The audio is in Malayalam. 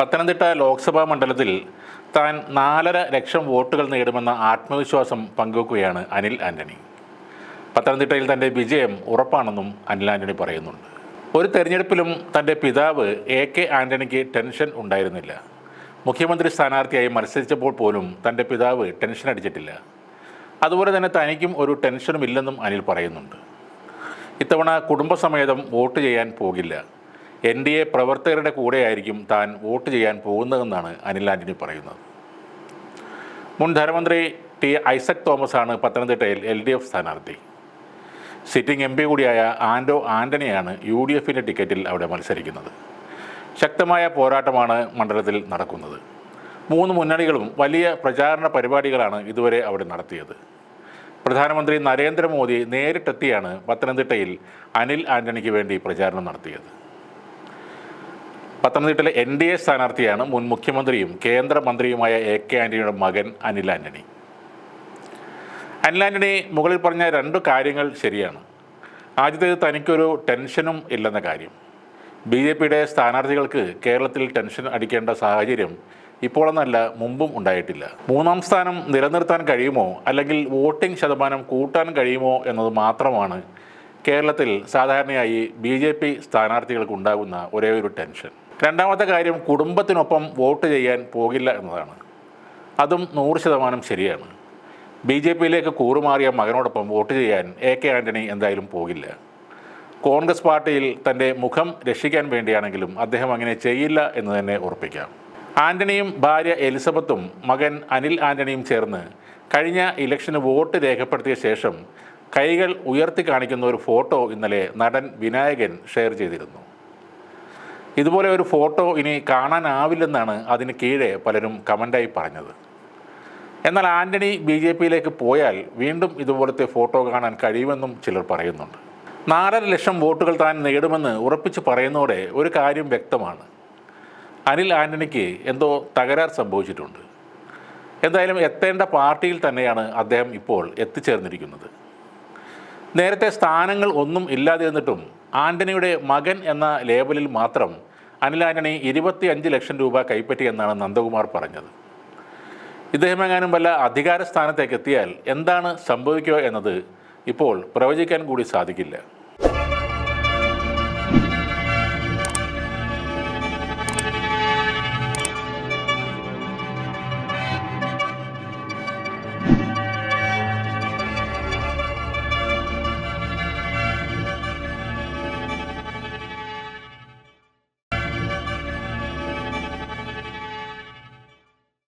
പത്തനംതിട്ട ലോക്സഭാ മണ്ഡലത്തിൽ താൻ നാലര ലക്ഷം വോട്ടുകൾ നേടുമെന്ന ആത്മവിശ്വാസം പങ്കുവെക്കുകയാണ് അനിൽ ആന്റണി. പത്തനംതിട്ടയിൽ തന്റെ വിജയം ഉറപ്പാണെന്നും അനിൽ ആന്റണി പറയുന്നുണ്ട്. ഒരു തെരഞ്ഞെടുപ്പിലും തന്റെ പിതാവ് എ കെ ആന്റണിക്ക് ടെൻഷൻ ഉണ്ടായിരുന്നില്ല. മുഖ്യമന്ത്രി സ്ഥാനാർത്ഥിയായി മത്സരിച്ചപ്പോൾ പോലും തന്റെ പിതാവ് ടെൻഷൻ അടിച്ചിട്ടില്ല. അതുപോലെ തന്നെ തനിക്കും ഒരു ടെൻഷനും ഇല്ലെന്നും അനിൽ പറയുന്നുണ്ട്. ഇത്തവണ കുടുംബസമേതം വോട്ട് ചെയ്യാൻ പോകില്ല. എൻ ഡി എ പ്രവർത്തകരുടെ കൂടെയായിരിക്കും താൻ വോട്ട് ചെയ്യാൻ പോകുന്നതെന്നാണ് അനിൽ ആന്റണി പറയുന്നത്. മുൻ ധനമന്ത്രി ടി ഐസക് തോമസ് ആണ് പത്തനംതിട്ടയിൽ എൽ ഡി എഫ് സ്ഥാനാർത്ഥി. സിറ്റിംഗ് എം പി കൂടിയായ ആൻഡോ ആന്റണിയാണ് യു ഡി എഫിന്റെ ടിക്കറ്റിൽ അവിടെ മത്സരിക്കുന്നത്. ശക്തമായ പോരാട്ടമാണ് മണ്ഡലത്തിൽ നടക്കുന്നത്. മൂന്ന് മുന്നണികളും വലിയ പ്രചാരണ പരിപാടികളാണ് ഇതുവരെ അവിടെ നടത്തിയത്. പ്രധാനമന്ത്രി നരേന്ദ്രമോദി നേരിട്ടെത്തിയാണ് പത്തനംതിട്ടയിൽ അനിൽ ആന്റണിക്ക് വേണ്ടി പ്രചാരണം നടത്തിയത്. പത്തനംതിട്ടയിലെ എൻ ഡി എ സ്ഥാനാർത്ഥിയാണ് മുൻ മുഖ്യമന്ത്രിയും കേന്ദ്രമന്ത്രിയുമായ എ കെ ആന്റണിയുടെ മകൻ അനിൽ ആന്റണി അനിൽ ആന്റണി മുകളിൽ പറഞ്ഞ രണ്ട് കാര്യങ്ങൾ ശരിയാണ്. ആദ്യത്തേത് തനിക്കൊരു ടെൻഷനും ഇല്ലെന്ന കാര്യം. ബി ജെ പിയുടെ സ്ഥാനാർത്ഥികൾക്ക് കേരളത്തിൽ ടെൻഷൻ അടിക്കേണ്ട സാഹചര്യം ഇപ്പോഴെന്നല്ല മുമ്പും ഉണ്ടായിട്ടില്ല. മൂന്നാം സ്ഥാനം നിലനിർത്താൻ കഴിയുമോ? അല്ലെങ്കിൽ വോട്ടിംഗ് ശതമാനം കൂട്ടാൻ കഴിയുമോ എന്നത് മാത്രമാണ് കേരളത്തിൽ സാധാരണയായി ബി ജെ പി സ്ഥാനാർത്ഥികൾക്ക് ഉണ്ടാകുന്ന ഒരേ ഒരു ടെൻഷൻ. രണ്ടാമത്തെ കാര്യം കുടുംബത്തിനൊപ്പം വോട്ട് ചെയ്യാൻ പോകില്ല എന്നതാണ്. അതും നൂറ് ശതമാനം ശരിയാണ്. ബി ജെ പിയിലേക്ക് കൂറുമാറിയ മകനോടൊപ്പം വോട്ട് ചെയ്യാൻ എ കെ ആന്റണി എന്തായാലും പോകില്ല. കോൺഗ്രസ് പാർട്ടിയിൽ തന്റെ മുഖം രക്ഷിക്കാൻ വേണ്ടിയാണെങ്കിലും അദ്ദേഹം അങ്ങനെ ചെയ്യില്ല എന്ന് തന്നെ ഉറപ്പിക്കാം. ആന്റണിയും ഭാര്യ എലിസബത്തും മകൻ അനിൽ ആന്റണിയും ചേർന്ന് കഴിഞ്ഞ ഇലക്ഷന് വോട്ട് രേഖപ്പെടുത്തിയ ശേഷം കൈകൾ ഉയർത്തി കാണിക്കുന്ന ഒരു ഫോട്ടോ ഇന്നലെ നടൻ വിനായകൻ ഷെയർ ചെയ്തിരുന്നു. ഇതുപോലെ ഒരു ഫോട്ടോ ഇനി കാണാനാവില്ലെന്നാണ് അതിന് കീഴെ പലരും കമന്റായി പറഞ്ഞത്. എന്നാൽ ആന്റണി ബി ജെ പിയിലേക്ക് പോയാൽ വീണ്ടും ഇതുപോലത്തെ ഫോട്ടോ കാണാൻ കഴിയുമെന്നും ചിലർ പറയുന്നുണ്ട്. നാലര ലക്ഷം വോട്ടുകൾ താൻ നേടുമെന്ന് ഉറപ്പിച്ച് പറയുന്നതോടെ ഒരു കാര്യം വ്യക്തമാണ്. അനിൽ ആന്റണിക്ക് എന്തോ തകരാർ സംഭവിച്ചിട്ടുണ്ട്. എന്തായാലും എത്തേണ്ട പാർട്ടിയിൽ തന്നെയാണ് അദ്ദേഹം ഇപ്പോൾ എത്തിച്ചേർന്നിരിക്കുന്നത്. നേരത്തെ സ്ഥാനങ്ങൾ ഒന്നും ഇല്ലാതിരുന്നിട്ടും ആന്റണിയുടെ മകൻ എന്ന ലേബലിൽ മാത്രം അനിൽ ആന്റണി ഇരുപത്തി അഞ്ച് ലക്ഷം രൂപ കൈപ്പറ്റി എന്നാണ് നന്ദകുമാർ പറഞ്ഞത്. ഇദ്ദേഹം എങ്ങാനും വല്ല അധികാര സ്ഥാനത്തേക്ക് എത്തിയാൽ എന്താണ് സംഭവിക്കുക എന്നത് ഇപ്പോൾ പ്രവചിക്കാൻ കൂടി സാധിക്കില്ല.